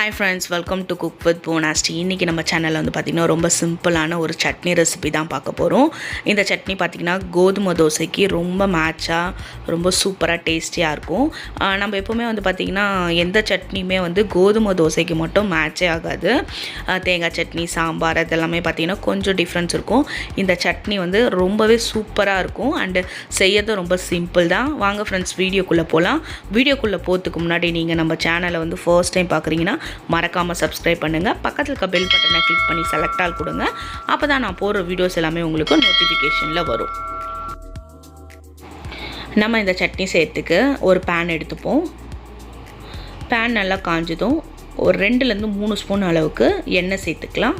Hi friends welcome to cook with போனாஸ்டி இன்றைக்கி நம்ம சேனலில் வந்து பார்த்திங்கன்னா ரொம்ப சிம்பிளான ஒரு சட்னி ரெசிபி தான் பார்க்க போகிறோம் இந்த சட்னி பார்த்திங்கன்னா கோதுமை தோசைக்கு ரொம்ப மேட்சாக ரொம்ப சூப்பராக டேஸ்டியாக இருக்கும். நம்ம எப்போவுமே வந்து பார்த்திங்கன்னா எந்த சட்னியுமே வந்து கோதுமை தோசைக்கு மட்டும் மேட்சே ஆகாது. தேங்காய் சட்னி சாம்பார் அதெல்லாமே பார்த்திங்கன்னா கொஞ்சம் டிஃப்ரென்ஸ் இருக்கும். இந்த சட்னி வந்து ரொம்பவே சூப்பராக இருக்கும். அண்டு செய்யறதும் ரொம்ப சிம்பிள் தான். வாங்க ஃப்ரெண்ட்ஸ் வீடியோக்குள்ளே போகலாம் வீடியோக்குள்ளே போகிறதுக்கு முன்னாடி நீங்கள் நம்ம சேனலை வந்து ஃபர்ஸ்ட் டைம் பார்க்குறீங்கன்னா மறக்காமல் சப்ஸ்கிரைப் பண்ணுங்கள் பக்கத்தில் இருக்க பெல் பட்டனை கிளிக் பண்ணி செலக்ட் ஆல் கொடுங்க. அப்போ தான் நான் போடுற வீடியோஸ் எல்லாமே உங்களுக்கு நோட்டிஃபிகேஷனில் வரும். நம்ம இந்த சட்னி செய்யறதுக்கு ஒரு பேன் எடுத்துப்போம். பேன் நல்லா காஞ்சதும் ஒரு ரெண்டுலேருந்து மூணு ஸ்பூன் அளவுக்கு எண்ணெய் சேர்த்துக்கலாம்.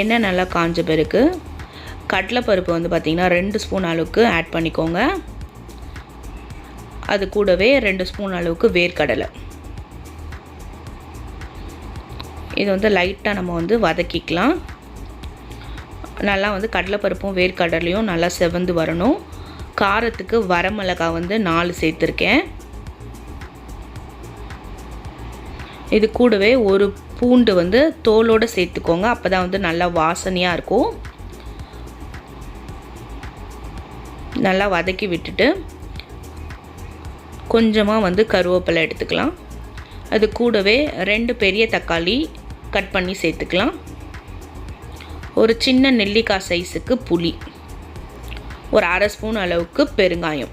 எண்ணெய் நல்லா காஞ்ச பிறகு கடலைப்பருப்பு வந்து பார்த்திங்கன்னா ரெண்டு ஸ்பூன் அளவுக்கு ஆட் பண்ணிக்கோங்க. அது கூடவே ரெண்டு ஸ்பூன் அளவுக்கு வேர்க்கடலை. இது வந்து லைட்டாக நம்ம வந்து வதக்கிக்கலாம். நல்லா வந்து கடலைப்பருப்பும் வேர்க்கடலையும் நல்லா செவந்து வரணும். காரத்துக்கு வரமிளகாய் வந்து நாலு சேர்த்துருக்கேன். இது கூடவே ஒரு பூண்டு வந்து தோலோடு சேர்த்துக்கோங்க. அப்போ தான் வந்து நல்லா வாசனையாக இருக்கும். நல்லா வதக்கி விட்டுட்டு கொஞ்சமாக வந்து கருவேப்பிலை எடுத்துக்கலாம். அது கூடவே ரெண்டு பெரிய தக்காளி கட் பண்ணி சேர்த்துக்கலாம். ஒரு சின்ன நெல்லிக்காய் சைஸுக்கு புளி. ஒரு அரை ஸ்பூன் அளவுக்கு பெருங்காயம்.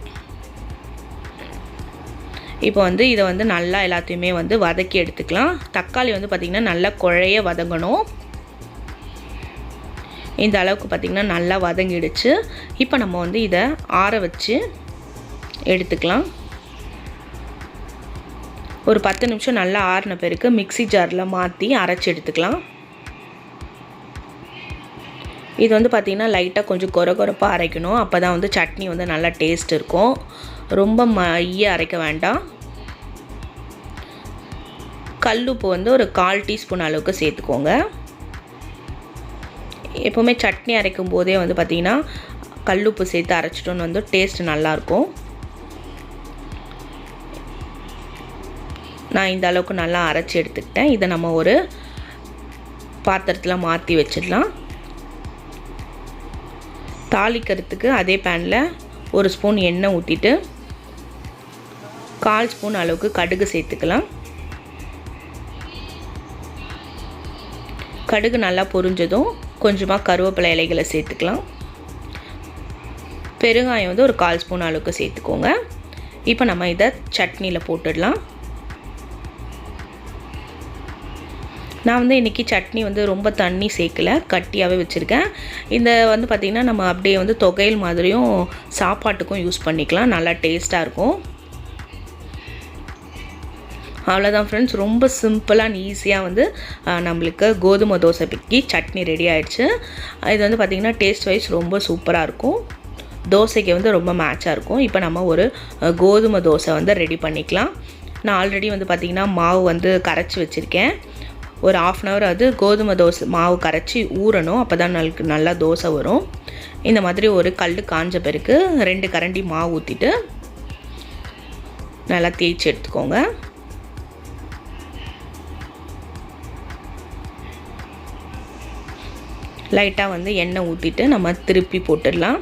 இப்போ வந்து இதை வந்து நல்லா எல்லாத்தையுமே வந்து வதக்கி எடுத்துக்கலாம். தக்காளி வந்து பார்த்திங்கன்னா நல்லா குழைய வதங்கணும். இந்த அளவுக்கு பார்த்திங்கன்னா நல்லா வதங்கிடுச்சு. இப்போ நம்ம வந்து இதை ஆற வச்சு எடுத்துக்கலாம். ஒரு பத்து நிமிஷம் நல்லா ஆறின பிறகு மிக்சி ஜாரில் மாற்றி அரைச்சி எடுத்துக்கலாம். இது வந்து பார்த்திங்கன்னா லைட்டாக கொஞ்சம் கொர கொரப்பாக அரைக்கணும். அப்போ தான் வந்து சட்னி வந்து நல்லா டேஸ்ட் இருக்கும். ரொம்ப மைய அரைக்க வேண்டாம். கல்லுப்பு வந்து ஒரு கால் டீஸ்பூன் அளவுக்கு சேர்த்துக்கோங்க. எப்போவுமே சட்னி அரைக்கும் போதே வந்து பார்த்திங்கன்னா கல்லுப்பு சேர்த்து அரைச்சிட்டோன்னு வந்து டேஸ்ட் நல்லாயிருக்கும். நான் இந்த அளவுக்கு நல்லா அரைச்சி எடுத்துக்கிட்டேன். இதை நம்ம ஒரு பாத்திரத்தில் மாற்றி வச்சிடலாம். தாளிக்கிறதுக்கு அதே பேனில் ஒரு ஸ்பூன் எண்ணெய் ஊற்றிட்டு கால் ஸ்பூன் அளவுக்கு கடுகு சேர்த்துக்கலாம். கடுகு நல்லா பொரிஞ்சதும் கொஞ்சமாக கருவேப்பிலை இலைகளை சேர்த்துக்கலாம். பெருங்காயம் வந்து ஒரு கால் ஸ்பூன் அளவுக்கு சேர்த்துக்கோங்க. இப்போ நம்ம இதை சட்னியில் போட்டுடலாம். நான் வந்து இன்றைக்கி சட்னி வந்து ரொம்ப தண்ணி சேர்க்கல கட்டியாகவே வச்சுருக்கேன். இந்த வந்து பார்த்திங்கன்னா நம்ம அப்படியே வந்து தொகையில் மாதிரியும் சாப்பாட்டுக்கும் யூஸ் பண்ணிக்கலாம். நல்லா டேஸ்ட்டாக இருக்கும். அவ்வளோதான் ஃப்ரெண்ட்ஸ் ரொம்ப சிம்பிளாக அண்ட் ஈஸியாக வந்து நம்மளுக்கு கோதுமை தோசை பிக்கி சட்னி ரெடி ஆகிடுச்சு இது வந்து பார்த்திங்கன்னா டேஸ்ட் வைஸ் ரொம்ப சூப்பராக இருக்கும். தோசைக்கு வந்து ரொம்ப மேட்சாக இருக்கும். இப்போ நம்ம ஒரு கோதுமை தோசை வந்து ரெடி பண்ணிக்கலாம். நான் ஆல்ரெடி வந்து பார்த்திங்கன்னா மாவு வந்து கரைச்சி வச்சுருக்கேன். ஒரு ஆஃப் அன் ஹவர் அது கோதுமை தோசை மாவு கரைச்சி ஊறணும். அப்போ தான் நம்மளுக்கு நல்லா தோசை வரும். இந்த மாதிரி ஒரு கல் காஞ்ச பிறகு ரெண்டு கரண்டி மாவு ஊற்றிட்டு நல்லா தேய்ச்சி எடுத்துக்கோங்க. லைட்டாக வந்து எண்ணெய் ஊற்றிட்டு நம்ம திருப்பி போட்டுடலாம்.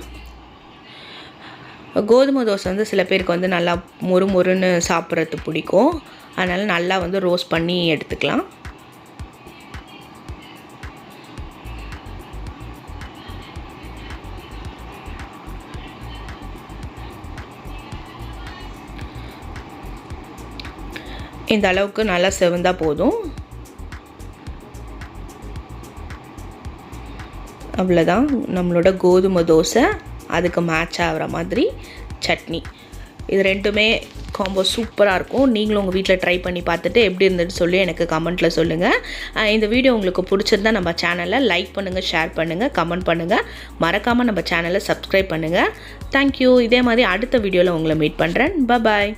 கோதுமை தோசை வந்து சில பேருக்கு வந்து நல்லா மொறு மொறுன்னு சாப்பிட்றது பிடிக்கும். அதனால் நல்லா வந்து ரோஸ்ட் பண்ணி எடுத்துக்கலாம். இந்த அளவுக்கு நல்லா செவந்தால் போதும். அவ்வளோதான் நம்மளோட கோதுமை தோசை அதுக்கு மேட்ச் ஆகிற மாதிரி சட்னி. இது ரெண்டுமே காம்போ சூப்பராக இருக்கும். நீங்களும் உங்கள் வீட்டில் ட்ரை பண்ணி பார்த்துட்டு எப்படி இருந்துட்டு சொல்லி எனக்கு கமெண்ட்டில் சொல்லுங்கள் இந்த வீடியோ உங்களுக்கு பிடிச்சிருந்தா நம்ம சேனலை லைக் பண்ணுங்கள் ஷேர் பண்ணுங்கள் கமெண்ட் பண்ணுங்கள் மறக்காமல் நம்ம சேனலை சப்ஸ்கிரைப் பண்ணுங்கள் தேங்க்யூ இதே மாதிரி அடுத்த வீடியோவில் உங்களை மீட் பண்ணுறேன் பாய்